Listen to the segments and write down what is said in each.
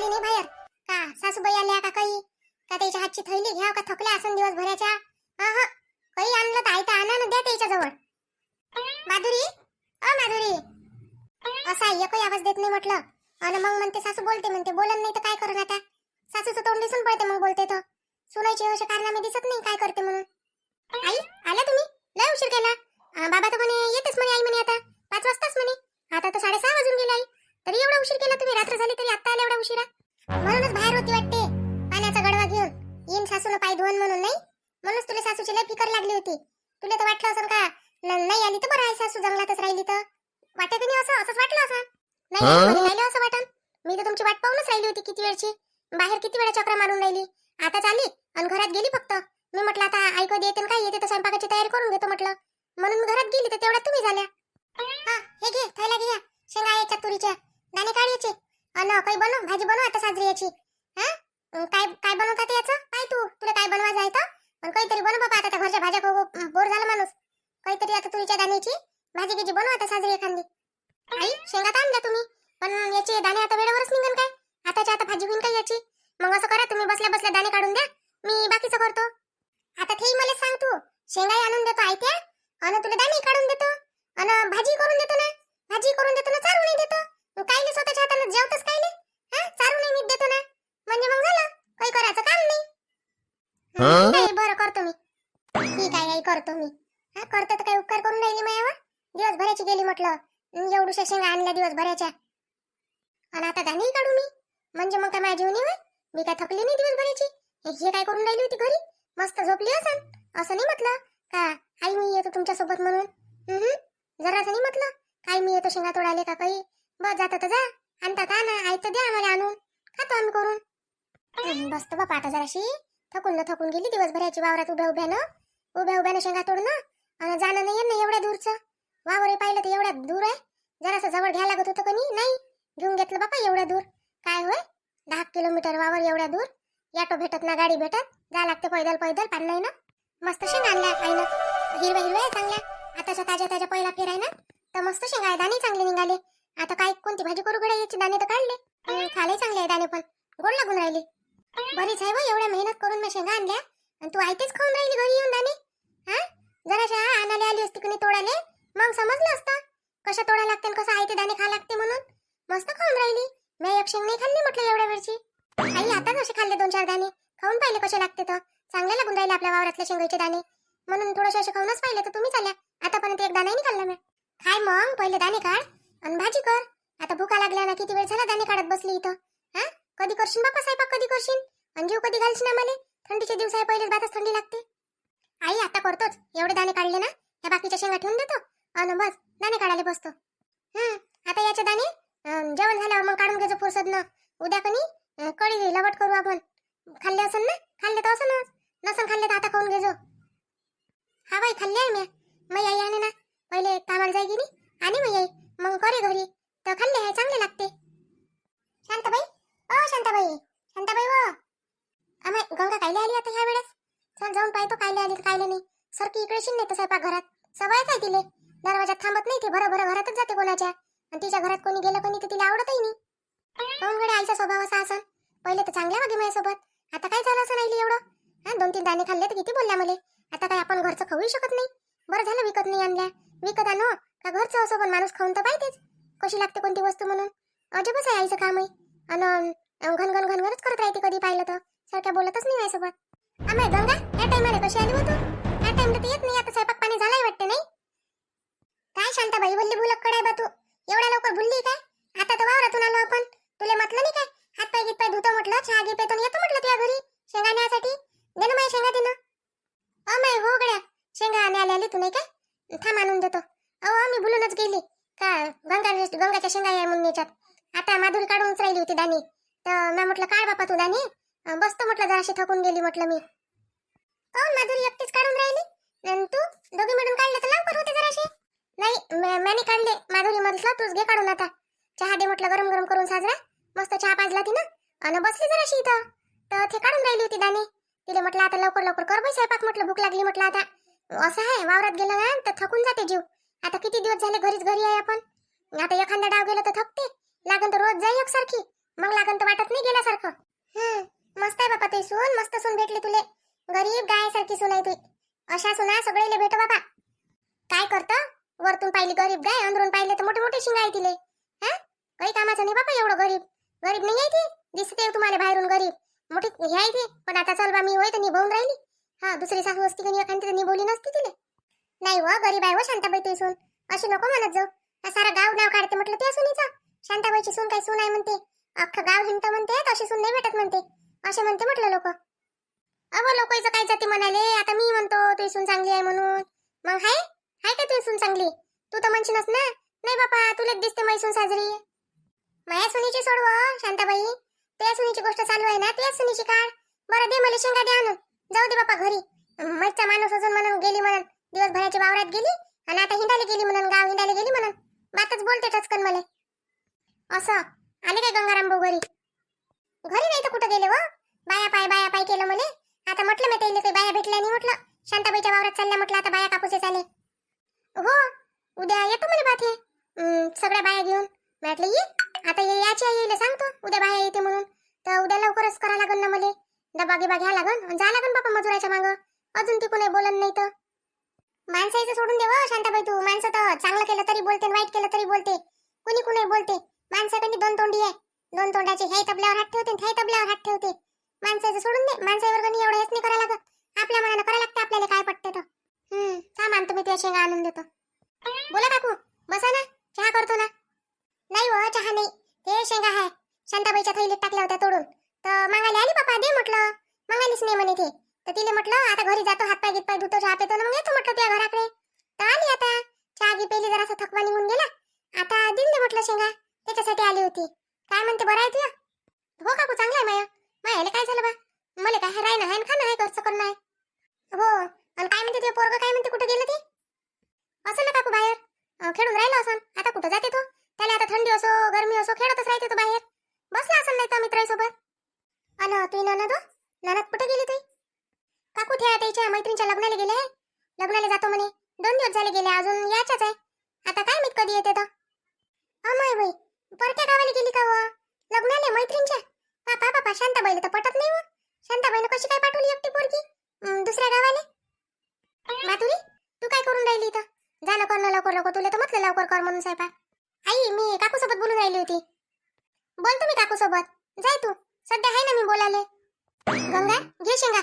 आली नाही बाहेर. का? सासूबाई आल्या का काही? का त्याच्या हातची थैली घ्या का थकल्या असन दिवसभराच्या? हा हा काही आणलं तर आयता आणा ना द्या त्याच्याजवळ माधुरी? अ माधुरी. असा एकही आवाज देत नाही म्हटलं. आणि मग म्हणते सासू बोलते म्हणते बोलन नाही तर काय करून आता? सासूचं तोंड दिसून पडते मग बोलते तर सुनायची अशा कारणामे दिसत नाही काय करते म्हणून. आई आला तुम्ही? लय उशीर केला. बाबा तर म्हणे येतेच म्हणे आई म्हणे आता. पाच वाजताच म्हणे. आता तर साडेसहा वाजून गेले आई. उशीर केला तुम्ही? रात्र झाली तरी आता आले एवढा उशिरा? म्हणूनच बाहेर होती वाटते पाण्याचा गडवा घेऊन. येईन सासून पाय धुवून म्हणून नाही? म्हणूनच तुला सासूची लय फिकर लागली होती. तुला तर वाटलं असं का नाही आली तर बरं आहे सासू जंगलातच राहिली तर. वाटत नाही असं? असंच वाटलं असं? नाही राहिलं असं वाटन मी तर तुमची वाट पाहूनच राहिली होती किती वेळची. बाहेर किती वेळा चक्र मारून राहिली. आताच आली आणि घरात गेली फक्त. मी म्हटलं आता ऐकू न काय? येते तर स्वयंपाकाची तयारी करून घेतो म्हटलं. म्हणून घरात गेली तर तेवढ्यात तुम्ही झाल्या. हा हे घे थैला घे शेंगा याच्या तुरीच्या दाणे काढ याचे अन काही बनव भाजी बनव आता साजरी याची. हा? काय काय काय ते याचं? काय तू. तुला काय बनवायचं आहे तर? पण काहीतरी बनव बाबा आता त्या घरच्या भाज्या बोर झाला माणूस. काहीतरी आता तुरीच्या दाण्याची भाजी गिजी बनव आता साजरी एखादी. आई शेंगा ताण द्या तुम्ही. पण याचे दाणे आता वेळेवरच निघन काय? आताच्या आता भाजी होईन काय याची? मग असं करा तुम्ही बसल्या बसल्या दाणे काढून द्या. मी बाकीचं करतो. आता ते मला सांग तू. शेंगाही आणून देतो आयत्या. अन तुला दाणे काढून देतो. अन भाजी करून देतो ना. भाजी करून देतो ना चारू नाही देतो. मग कायले स्वतःच्या हाताने जेवतच कायले हा? चारू नाही देतो ना. म्हणजे मग झालं? काही करायचं काम नाही. हं? बरं करतो मी. ठीक आहे आई करतो मी. हा करतो तर काही उपकार करून राहिली मायावर. दिवसभराची गेली म्हटलं. एवढूशा शेंगा आणल्या दिवसभराच्या. आणि आता दाणे काढू मी. म्हणजे मग काय माझ्या जीवनी होय मी काय थकली नाही दिवसभराची? हे हे काय करून राहिली होती घरी? मस्त झोपली असन. असं नाही म्हटलं. का आई मी येतो तुमच्यासोबत म्हणून हम्म जरासं नाही म्हटलं. काय मी येतो शेंगा तोडाले का काही? बस जाता तर जा. आणतात आणा आई तर द्या आम्हाला आणून. खातो आम्ही करून. बसतो बापा आता जराशी. थकून ना थकून गेली दिवसभराची वावरात उभ्या उभ्यानं. उभ्या उभ्यानं शेंगा तोडणं. आणि जाणं नाही येणं एवढ्या दूरचं. वावर पाहिलं तर एवढ्या दूर आहे. जरासं जवळ घ्यायला लागत होतं कोणी नाही. घेऊन घेतलं बापा एवढ्या दूर. काय होय? दहा किलोमीटर वावर एवढ्या दूर. याटो भेटत ना गाडी भेटत. जा लागते पैदल पैदल पान नाही ना. मस्त शेंगा आणल्या आईनं. हिरव्या हिरव्या चांगल्या. आताच्या ताज्या ताज्या पहिला फेराय ना. तर मस्त शेंगा आहे दाणे चांगले निघाले. आता काय कोणती भाजी करू घडे दाणे तर काढले. खाले चांगले आहे दाणे पण. गोड लागून राहिले. बरीच आहे एवढ्या मेहनत करून मी शेंगा आणल्या. आणि तू आयतेच खाऊन राहिली घरी येऊन दाणे. हा? जराशा आणाले आली असती कोणी तोडाले. मग समजलं असतं. कशा तोडा लागते कसं आयते दाणे खा लागते म्हणून. मस्त खाऊन राहिली. मी एक शेंग नाही खाल्ली म्हटलं एवढ्या वेळची. आई आता कसे खाल्ले दोन चार दाणे? खाऊन पाहिले कसे लागते तर. चांगले लागून राहिले आपल्या वावरातले शेंगाचे दाणे. म्हणून थोडेसे असे खाऊनच पाहिले तर तुम्ही चाल्या आतापर्यंत एक दाणाही नाही खाल्ला मी. खाय मग पहिले दाणे काढ. आणि भाजी कर. आता भुका लागल्या ना किती वेळ झाला दाणे काढत बसली इथं? हा? कधी करशील बापा स्वयंपाक कधी करशील? आणि जीव कधी घालशील आम्हाला? थंडीचे दिवस आहे पहिलेच भातच थंडी लागते. आई आता करतोच. एवढे दाणे काढले ना या बाकीच्या शेंगा ठेवून देतो. अन बस दाणे काढायला बसतो. हम्म आता याचे दाणे जेवण झाल्यावर मग काढून घ्यायचं फुरसद ना उद्या कणी कळी लवट करू आपण. खाल्ले असन ना? खाल्ले तर असं नसन खाल्ले तर आता खाऊन घेजो. हा बाई खाल्ले आहे मी मग आई आणे ना. पहिले कामाला जाय गेली आणि मग आई. मग करे घरी. तर खाल्ले आहे चांगले लागते. शांताबाई? ओ शांताबाई. शांताबाई व. आम्ही गंगा कायले आली आता ह्या वेळेस चल जाऊन पाहतो कायले आली तर कायले नाही. सरकी इकडे शिन नाही तर स्वयंपाक घरात. सवयच आहे तिले. दरवाजात थांबत नाही ती बरं बरं घरातच जाते कोणाच्या. आणि तिच्या घरात कोणी गेलं कोणी तर तिला आवडतही नाही. काऊन गड्या आईचा स्वभाव असा असं पहिले तर चांगल्या वागे माझ्यासोबत. आता काय झालं असं नाही एवढं? हा दोन तीन दाणे खाल्ले तर किती बोलल्या मला? आता काय आपण घरचं खाऊही शकत नाही? बरं झालं विकत नाही आणल्या. विकत आणो हो. का घरचं असो पण माणूस खाऊन तर पाहिजेच कशी लागते कोणती वस्तू म्हणून? अजबच आहे आईचं काम आहे आणि घन घन घनघनच करत राहते कधी पाहिलं तर. सारख्या बोलतच नाही माझ्यासोबत आम्ही गंगा या टाइमला कशी आली होतो? या टाइमला तर येत नाही आता स्वयंपाक पाणी झालाय वाटते नाही? काय शांताबाई बोलली भुलककडे बा तू एवढ्या लवकर भुलली काय? आता तर वावरातून आलो आपण. तुला म्हटलं नाही काय? हात पाय गीत पाय धुतो म्हटलं चहा घे पेतो येतो म्हटलं तुझ्या घरी? शेंगा न्यासाठी? दे ना माझ्या शेंगा दे ना. अ माय हो गड्या शेंगा न्यायला आली तू नाही काय? थांब आणून देतो. अहो मी भुलूनच गेली. का गंगा गंगाच्या शेंगा आहे म्हणून याच्यात आता माधुरी काढूनच राहिली होती दाणी तर मी म्हटलं काढ बापा तू दाणी बसतो म्हटलं जराशी थकून गेली म्हटलं मी. काऊन माधुरी एकटीच काढून राहिली. तू? दोघी मिळून काढले तर लवकर होते जराशी. नाही मॅने काढले. माधुरी म्हटलं तूच घे काढून आता. चहा दे म्हटलं गरम गरम करून साजरा. मस्त चहा पाजला ती ना आणि बसली जराशी इथं. तर ते काढून राहिली होती दाणी तिला म्हटलं आता लवकर लवकर कर बाई स्वयंपाक. म्हटलं भूक लागली. म्हटलं आता असं आहे वावरात गेलं ना तर थकून जाते जीव. आता किती दिवस झाले घरीच घरी आहे आपण? आता एखादा डाव गेला तर थकते. लागन तर रोज जाई एकसारखी. मग लागन तर वाटत नाही गेल्यासारखं. हम्म मस्त आहे बापा ते सून मस्त सून भेटली तुले. गरीब गाय सारखी सून आहे ते अशा सुना सगळेले भेट बाबा काय करत? वरतून पाहिली गरीब गाय अंदरून पाहिले तर मोठे मोठे शिंग आहे तिले. हा? काही कामाचं नाही बाबा एवढं गरीब. गरीब नाही आहे ती. दिसते तुम्हाला बाहेरून गरीब. मोठी हे आहे ती. पण आता चल बा मी होय तर निभावून राहिली. हा दुसरी सासू असती की नाही एखादी तर निभवली नसती तिले. नाही व गरीब आहे व शांताबाई ते सून अशी नको म्हणत जाऊ. हा सारा गाव नाव काढते म्हटलं त्या सुनीचं. शांताबाईची सून काय सून आहे म्हणते. अख्खं गाव हिंडत म्हणते अशी सून नाही भेटत म्हणते. असे म्हणते म्हटलं लोक. अहो लोकांचं काय जाते म्हणाले? आता मी म्हणतो तुझी सून चांगली आहे म्हणून. मग हाय? हाय का तुझी सून चांगली? तू तर म्हणशीलच ना. नाही बापा तुलाच दिसते मैसून साजरी. माया सुनीची सोडव हो, शांताबाई. त्या सुनीची गोष्ट चालू आहे ना त्याच सुनीची काढ. बरं दे मला शेंगा दे आणून. जाऊ दे बापा घरी. मजचा माणूस अजून म्हणून गेली म्हणून. दिवसभराची वावरात गेली आणि आता हिंडाले गेली म्हणून गाव हिंडायला गेली म्हणून. बातच बोलते टचकन मला. असं. आले काय गंगाराम भाऊ घरी? घरी नाही तर कुठं गेले व? बाया पाय बाया पाय केलं मले. आता म्हटलं मी त्याला काही बाया भेटल्या नाही म्हटलं. शांताबाईच्या वावरात चालल्या म्हटलं आता बाया कापूस आले हो उद्या येतो मला बाथे सगळ्या बाया घेऊन. म्हटलं ये आता ये याची आई येईल सांगतो. उद्या बाया येते म्हणून. तर उद्या लवकरच करा लागन ना मला. डबा गिबा घ्या लागन? जा लागन बापा मजुराच्या मागं. अजून ती कुणी बोलत नाही तर. माणसाचं सोडून दे व शांताबाई तू. माणसं तर चांगलं केलं तरी बोलते वाईट केलं तरी बोलते. कुणी कुणी बोलते. माणसाकडे दोन तोंडी आहे. दोन तोंडाचे हे तबल्यावर हात ठेवते हे तबल्यावर हात ठेवते. माणसाचं सोडून दे. माणसावर कधी एवढं हेच नाही करायला लागत. आपल्या मनानं करायला लागतं आपल्याला काय पटते तर. हम्म थांब आणतो मी तुझ्या शेंगा आणून देतो. बोला काकू बसा ना. चहा करतो ना. नाही हो चहा नाही. ते शेंगा आहे. शांताबाईच्या थैलीत टाकल्या होत्या तोडून. तर मागायला आली बापा दे म्हटलं. मागायलीच नाही म्हणे ते. तर तिले म्हटलं आता घरी जातो हातपाय गीतपाय धुतो चहा पितो ना मग येतो म्हटलं त्या घराकडे. तर आली आता. चहा गी पेली जरासा थकवा निघून गेला. आता दिन दे म्हटलं शेंगा. त्याच्यासाठी आली होती. काय म्हणते बरं आहे तुझ्या हो काकू चांगलं आहे माया. मायाला काय झालं बा? मला काय राय ना हाय खाणं आहे घरचं करणं आहे हो. आणि काय म्हणते ते पोरग काय म्हणते कुठे गेलं ते असं ना काकू बाहेर अं, खेळून राहिलो असं आता कुठं जाते तो त्याला आता थंडी असो गरमी असो खेळतच राहते तो बाहेर बसला असं नाही तर मित्रासोबत अन तुही ननद ननद कुठे गेली तुही काकू ठेवा त्याच्या मैत्रिणीच्या लग्नाला गेले आहे लग्नाला जातो म्हणे दोन दिवस झाले गेले अजून याच्याच आहे आता काय माहीत कधी येते तर अमाय बाई परक्या गावाला गेली का व लग्नाला मैत्रिणीच्या पापा पापा शांताबाईला तर पटत नाही व शांताबाईनं कशी काय पाठवली एकटी पोरगी? अं, दुसऱ्या गावाले? माधुरी तू काय करून राहिली इथं? जा कर ना लवकर लवकर तुला तर म्हटलं लवकर कर म्हणून स्वयंपाक आई मी काकूसोबत बोलून राहिली होती. बोल तुम्ही काकूसोबत. जाय तू. सध्या आहे ना मी बोलाले गंगा घे शेंगा.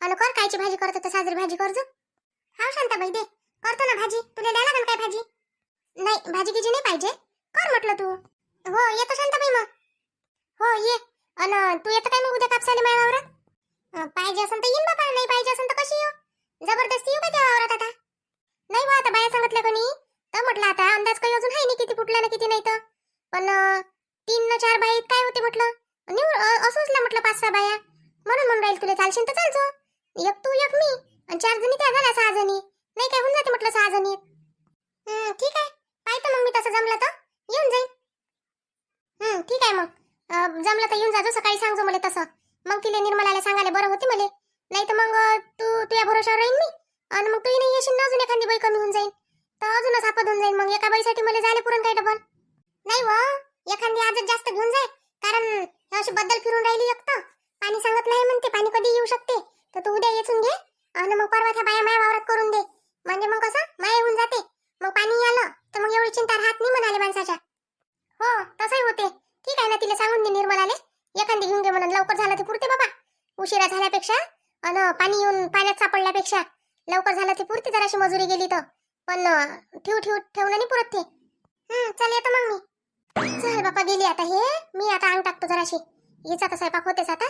अन कर कायची भाजी करतो तर साजरी भाजी करजो हा शांताबाई दे. करतो ना भाजी. तुला द्यायला लागेल काय भाजी? नाही भाजी गिजी नाही पाहिजे. कर म्हटलं तू. हो येतो शांताबाई मग. हो ये. अन तू येतं काय मग उद्या कापसाले माझ्या वावरात पाहिजे असेल तर येईन बाबा. नाही पाहिजे असेल तर कशी येऊ? जबरदस्ती येऊ का त्या वावरात आता? नाही बा आता बाया सांगितलं कोणी. तर म्हटलं आता अंदाज काही अजून आहे नाही किती फुटला ना किती नाही तर. पण तीन ना चार बाई काय होते म्हटलं? निवड अं, ना म्हटलं पाच सहा बाया. म्हणून म्हणून राहील तुला चालशील तर चालचो एक तू एक मी. आणि चार जणी त्या झाल्या सहा जणी. नाही काय होऊन जाते म्हटलं सहा जणी. ठीक आहे. पाहतो मग मी तसं जमलं तर. येऊन जाईन. ठीक आहे मग. जमलं तर येऊन जाजो सकाळी सांगजो मला तसं. मग तिला निर्मलाला सांगा मला नाही तर मग तू तुझ्या भरोशावर राहीन मी. आणि मग तूही नाही येशील ना अजून एखादी बाई कमी होऊन जाईल तर अजूनच आपद होऊन जाईल मग. एका बाईसाठी मला झाले पुरण काय डबल. नाही व एखादी आजच जास्त घेऊन जाय. कारण हे अशी बद्दल फिरून राहिली एकटं पाणी सांगत नाही म्हणते पाणी कधी येऊ शकते. तर तू उद्या येचून घे. आणि मग परवा त्या बाया माया वावरात करून दे. म्हणजे मग कसं? माया होऊन जाते. मग पाणी आलं तर मग एवढी चिंता राहत नाही म्हणाले माणसाच्या. हो तसंही होते. ठीक आहे ना तिला सांगून दे निर्मलाले. एखादी घेऊन घे म्हणून. लवकर झालं ते पुरते बाबा. उशिरा झाल्यापेक्षा अन पाणी येऊन पाण्यात सापडल्यापेक्षा लवकर झालं ते पुरते जराशी मजुरी गेली तर. पण ठेव ठेव ठेवणं नाही पुरत ते. हम्म चल येतो मग मी. चल बापा गेली आता हे. मी आता अंग टाकतो जराशी. हिचा तर स्वयंपाक होतेच आता.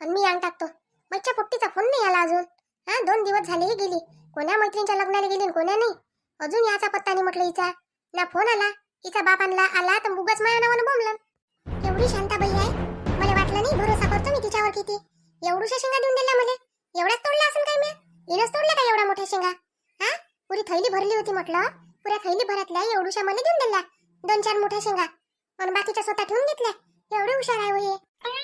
आणि मी अंग टाकतो. मच्छा पुट्टीचा फोन नाही आला अजून. हा दोन दिवस झाले ही गेली. कोण्या मैत्रिणीच्या लग्नाला गेली आणि कोण्या नाही? अजून याचा पत्ता नाही म्हटलं हिचा. ना फोन आला. हिचा बाप आणला आला तर मुगच माया नावानं बोंबलं एवढी शांताबाई आहे. मला वाटलं नाही भरोसा करतो मी तिच्यावर किती एवढूशा शेंगा देऊन दिल्या मला? एवढ्याच तोडल्या असेल काय मी? इनच तोडल्या का एवढ्या मोठ्या शेंगा? हा? पुरी थैली भरली होती म्हटलं. पुऱ्या थैली भरातल्या एवढूशा मला देऊन दिल्या. दोन चार मोठ्या शेंगा. आणि बाकीच्या स्वतः ठेवून घेतल्या. एवढे हुशार आहे हो हे.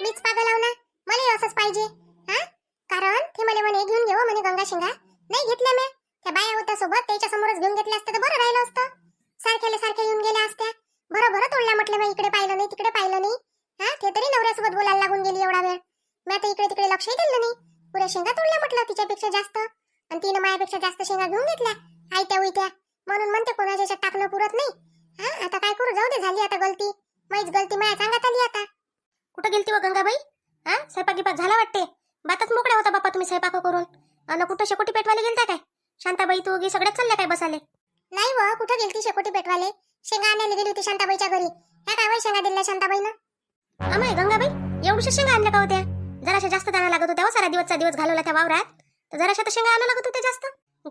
मीच पागल आहो ना? मला असंच पाहिजे. हा? कारण ते मला म्हणे घेऊन घेऊ म्हणे गंगा शेंगा. नाही घेतल्या मी. त्या बाया होत्या सोबत त्याच्या समोरच घेऊन घेतल्या असत्या तर बरं राहिलं असतं. सारख्याला सारख्या येऊन गेल्या असत्या. बरं बरं तोडल्या म्हटलं मी इकडे पाहिलं नाही तिकडे पाहिलं नाही. हा? ते तरी नवऱ्यासोबत बोलायला लागून गेली एवढा वेळ. मी आता इकडे तिकडे लक्षही दिलं नाही पुऱ्या शेंगा तोडल्या म्हटलं तिच्यापेक्षा जास्त. आणि तिनं माझ्यापेक्षा जास्त शेंगा घेऊन घेतल्या. आयत्या उयत्या म्हणून म्हणते कोणाच्या याच्यात टाकणं पुरत नाही. हा आता काय करू? जाऊ दे झाली आता गलती. माहीच गलती माझ्या सांगत आली आता. कुठं गेलती व गंगाबाई? हा स्वयंपाक गिपाक झाला वाटते? बातच मोकळ्या होता बापा तुम्ही स्वयंपाक करून. अन कुठं शेकोटी पेटवाले गेलता काय? शांताबाई तू गी सगळ्यात चालल्या काय बसाले नाही व कुठं गेलती शेकोटी पेटवाले शेंगा आणायला गेली होती शांताबाईच्या घरी. ह्या काय वय शेंगा दिल्या शांताबाईनं? अमाय गंगाबाई एवढ्या शेंगा आणल्या का होत्या? जराशा जास्त दाणा लागत होत्या हो सारा दिवसचा दिवस घालवला त्या वावरात. तर जराशा तर शेंगा आणा लागत होत्या जास्त.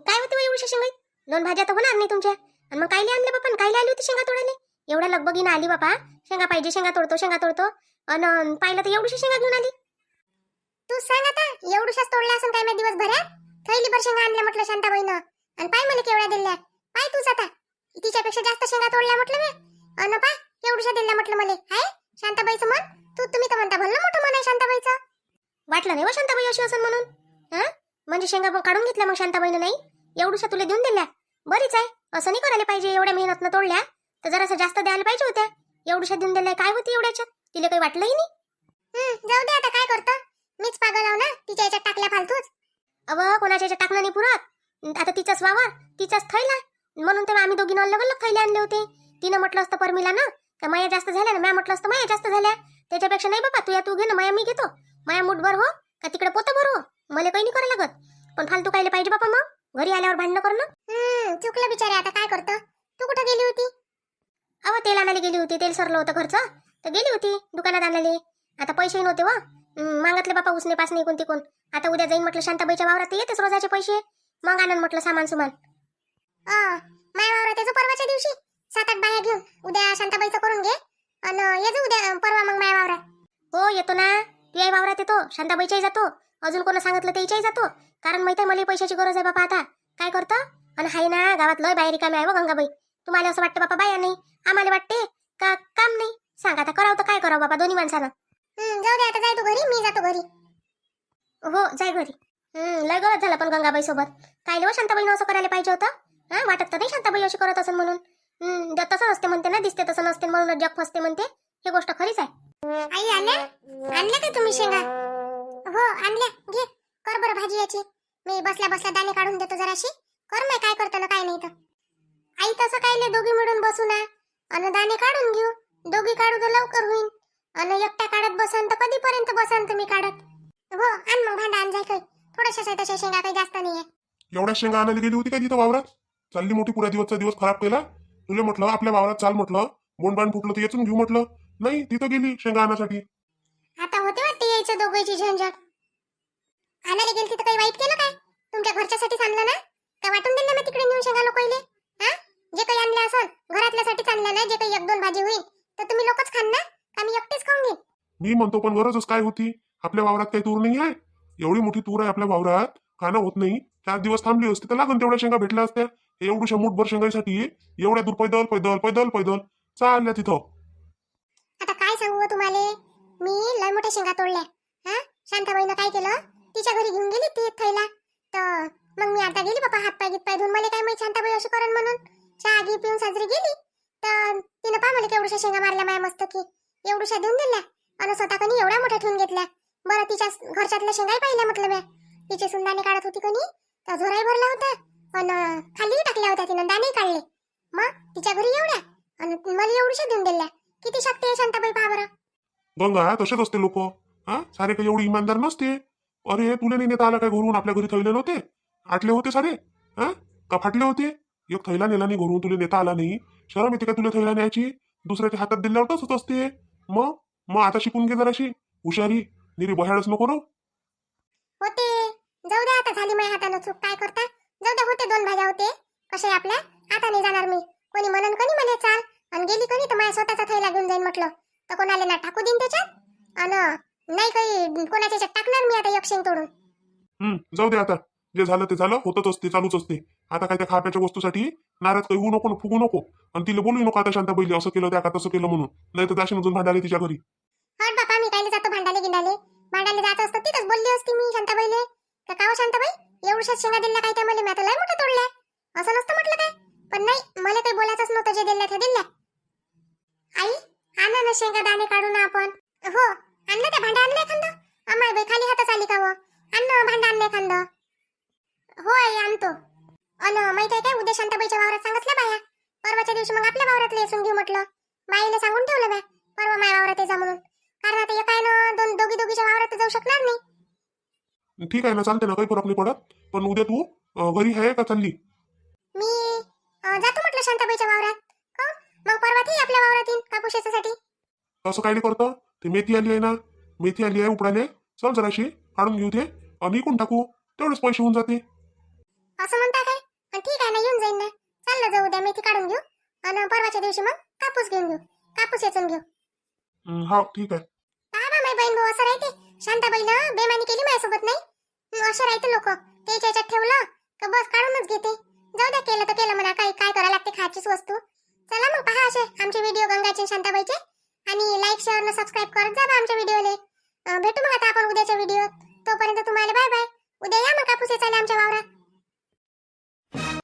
काय होते हो एवढी शेंगाई? दोन भाज्या तर होणार नाही तुमच्या. आणि मग कायले आणले बापा? कायले आली होती शेंगा तोडायला? एवढ्या लगबगीनं आली बापा. शेंगा पाहिजे शेंगा तोडतो शेंगा तोडतो. अन पाहिलं तर एवढीशी शेंगा घेऊन आली. तू सांग आता एवढ्याशाच तोडल्या असं काय मी दिवस भरात थैली भर शेंगा आणल्या म्हटलं शांताबाईनं आणि पाय मला केवढ्या दिल्या. पाय तूच आता. तिच्यापेक्षा जास्त शेंगा तोडल्या म्हटलं मी. अन पाय एवढ्याशा दिल्या म्हटलं मला. हाय शांताबाईचं मन? तू तुम्ही तर म्हणता भल्लं मोठं मन आहे शांताबाईचं. वाटलं नाही व शांताबाई अशी असेल म्हणून? हा? म्हणजे शेंगा काढून घेतल्या मग शांताबाईनं नाही? एवढ्याशा तुला देऊन दिल्या. बरीच आहे. असं नाही करायला पाहिजे एवढ्या मेहनतनं तोडल्या. तर जरासं जास्त द्यायला पाहिजे होत्या. एवढ्याशा देऊन दिल्या. काय होती एवढ्याच्यात तिला काही वाटलंही नाही. जाऊ दे आता काय करतो? मीच पागल आहो ना? तिच्या याच्यात टाकल्या फालतूच. अव कोणाच्या याच्यात टाकणं नाही पुरत? आता तिचाच वावर तिचाच थैला. म्हणून तर आम्ही दोघीनं अलग अलग थैले आणले होते. तिनं म्हटलं असतं परमिला ना का माया जास्त झाल्या ना म्या म्हटलं असतं माया जास्त झाल्या. त्याच्यापेक्षा नाही बाबा तू या तू घे ना माया मी घेतो. माया मुठभर हो? का तिकडे पोतं भर हो? मला काही नाही करायला लागत. पण फालतू कायले पाहिजे बापा मग? घरी आल्यावर भांडणं करणं? चुकलं बिचारे आता काय करतो? तू कुठं गेली होती? अहो तेल आणायला गेली होती. तेल सरलं होतं घरचं. तर गेली होती दुकानात आणायला आता पैसे नव्हते व हं, मागितले बापा उसने पास नाही कोणती कोण आता उद्या जाईन म्हटलं शांताबाईच्या वावरात. येतेच रोजाचे पैसे. मग आणन म्हटलं सामान सुमान. माया वावरात परवाच्या दिवशी. सात आठ बाया घेऊन. उद्या शांताबाईचं करून घे. आणि येजो उद्या परवा मग माया वावरात. हो येतो ना. तुझ्या वावरात येतो शांताबाईच्याही जातो अजून कोणा सांगितलं त्याच्याही जातो. कारण माहिती आहे मला पैशाची गरज आहे बापा आता. काय करतं? आणि हाय ना गावात लय बाहेर रिकामी आहे गंगाबाई. तुम्हाला असं वाटतं बापा बाया नाही आम्हाला वाटते का काम नाही? सांग आता करावं तर काय करावं बाबा दोन्ही माणसानं? जाऊ दे आता जाय तू घरी मी जातो घरी. हो जाय घरी. हम्म लय गवत झाला पण गंगाबाई सोबत काय लो शांताबाईनं असं करायला पाहिजे होतं? हा वाटत तर नाही शांताबाई अशी करत असेल म्हणून. तसं नसते म्हणते ना दिसते तसं नसते म्हणून जग फसते म्हणते. ही गोष्ट खरीच आहे. आई आणल्या? आणल्या का तुम्ही शेंगा? हो आणल्या. घे. कर बरं भाजी याची. मी बसल्या बसल्या दाणे काढून देतो जराशी. कर मी काय करतो ना काय नाही तर आई तसं काय नाही दोघी मिळून बसू ना. आणि दाणे काढून घेऊ. दोघी काढू तर लवकर होईल आणि एकट्या काढत बसन तर कधीपर्यंत बसन तुम्ही काढत? हो आण मग भांडा आण जाय काही थोड्याशा तशा शेंगा काही जास्त नाहीये. एवढ्या शेंगा आणायला गेली होती का तिथं वावरात? चालली मोठी पुऱ्या दिवसचा दिवस खराब केला? तुला म्हटलं आपल्या वावरात चाल म्हटलं. बोंडबाण फुटलं तर येचून घेऊ म्हटलं. नाही तिथं गेली शेंगा आणण्यासाठी आता होते वाटते यायचं दोघांची झंझट. आणायला गेली तर काही वाईट केलं काय? तुमच्या घरच्यासाठीच आणलं ना? का वाटून दिलं ना तिकडे नेऊन शेंगा लोकाईले? हा? जे काही आणलं असेल घरातल्यासाठीच आणलं ना जे काही एक दोन भाजी होईल तर तुम्ही लोकच खान ना? का मी एकटेच खाऊन घेईन? मी म्हणतो पण गरजच काय होती? आपल्या वावरात काही तूर नाही आहे एवढी मोठी तूर आहे आपल्या वावरात खाणं होत नाही. चार दिवस थांबली असते तर लागून तेवढ्या शेंगा भेटल्या असत्या. एवढ्या मूठभर शेंगासाठी एवढ्या दूर पैदल पैदल पैदल पैदल. चालल्या तिथं. काय सांगू हो तुम्हाला? मी लय मोठ्या शेंगा तोडल्या. हा? शांताबाईनं काय केलं? तिच्या घरी घेऊन गेली ती थैला. तर मग मी आता गेली बाबा हात पाय गीत पाय धुवून मला काय माहिती शांताबाई अशी करण म्हणून? चहा घी पिऊन साजरी गेली. तर तिनं पा मला केवढ्या शेंगा मारल्या माया मस्त की. एवढ्या देऊन दिल्या आणि स्वतः कनी एवढ्या मोठ्या ठेवून घेतल्या. बरं तिच्या घरच्यातल्या शेंगाही पाहिल्या म्हटलं मी तिचे सुंदाने काढत होती कनी तर झोराही भरला होता पण खालीही टाकल्या होत्या तिनं दाणे काढले. मग तिच्या घरी एवढ्या? आणि मला एवढ्या देऊन दिल्या. किती शक्ती आहे शांताबाई पहा बरं गंगा तसेच असते लोक. हा? सारे काही एवढी इमानदार नसते. अरे तुला नाही नेता आला काय घरून? आपल्या घरी थैले नव्हते? आटले होते सारे? हा? का फाटले होते? एक थैला नेला नाही घरून तुला नेता आला नाही. शरम येते का तुला थैला न्यायची? दुसऱ्याच्या हातात दिल्यावर तसंच असते. मग? मग आता शिकून घे जराशी. हुशारी. निरी बहाडच नको रो होते. जाऊ द्या आता झाली माझ्या हातानं चूक. काय करता? जाऊ द्या होते दोन भाज्या होते. कसे आपल्या? आता नाही जाणार मी. कोणी म्हणन कोणी म्हणे चाल आणि गेली कोणी? तर माझ्या स्वतःचा थैला घेऊन जाईन म्हटलं. तर कोणाला ना टाकू देईन त्याच्यात? आणि नाही काही कोणाच्या याच्यात टाकणार मी आता एक शेंग तोडून? हम्म जाऊ दे आता. जे झालं ते झालं होतच असते चालूच असते. आता काय त्या खाप्याच्या वस्तूसाठी नाराज काही होऊ नको फुगू नको. आणि तिला बोलू नको आता शांता बैली असं केलं त्या का तसं केलं म्हणून. नाही तर दाशी अजून भांडाले तिच्या घरी. हट बापा मी कायले जातो भांडाले गिंडाले भांडाले जात असतं तिथंच बोलली असती मी शांताबाईले का काव शांताबाई एवढ्याच शेंगा दिल्या काय त्या मला? मी आता लय मोठ्या तोडल्या. असं नसतं म्हटलं काय? पण नाही मला काही बोलायचंच नव्हतं जे दिल्या ते दिल्या. आई आणा ना शेंगा दाणे काढू ना आपण. हो आणलं त्या भांडं आणलं एखादं आम्हाला बाई खाली हातात आली का व आणलं भांडं आणलं एखादं हो आई आणतो. अन माहीत आहे काय उद्या शांताबाईच्या वावरात सांगितलं बाया? परवाच्या दिवशी मग आपल्या वावरात लेसून घेऊ म्हटलं. बाईला सांगून ठेवलं बाय परवा माझ्या वावरात जा म्हणून. कारण आता एकानं दोन दोघी दोघीच्या वावरात जाऊ शकणार नाही. ठीक आहे ना चालते ना काही फरक नाही पडत. पण उद्या तू अं, घरी आहे का चालली? मी अं, जातो म्हटलं शांताबाईच्या वावरात. मग परवा ती आपल्या वावरात येईन कापूस शेतासाठी. तसं काय नाही करतं. ते मेथी आली आहे ना. मेथी आली आहे उपडाले चल जराशी काढून घेऊ ते आणि इकून टाकू. तेवढेच पैसे होऊन जाते. असं म्हणता काय? पण ठीक आहे ना येऊन जाईन ना. चाललं जाऊ उद्या मेथी काढून घेऊ. आणि परवाच्या दिवशी मग कापूस घेऊन घेऊ. कापूस येचून घेऊ. हं, हा ठीक आहे. बाबा माय बहीण भाऊ असं राहते. शांताबाईनं बेमानी केली माझ्यासोबत नाही? हं, असं राहते लोक. त्याच्या याच्यात ठेवलं का बस काढूनच घेते. जाऊ द्या केलं तर केलं म्हणा. काही काय करायला लागते खायचीच वस्तू. चला मग पहा असे आमचे व्हिडिओ गंगाचे शांताबाईचे. आणि लाईक शेअर न सबस्क्राईब करत जा बा आमच्या व्हिडिओले भेटू मग आता आपण उद्याच्या व्हिडिओत तोपर्यंत तुम्हाला बाय बाय उद्या या मग कापूस चाले आमच्या वावरात.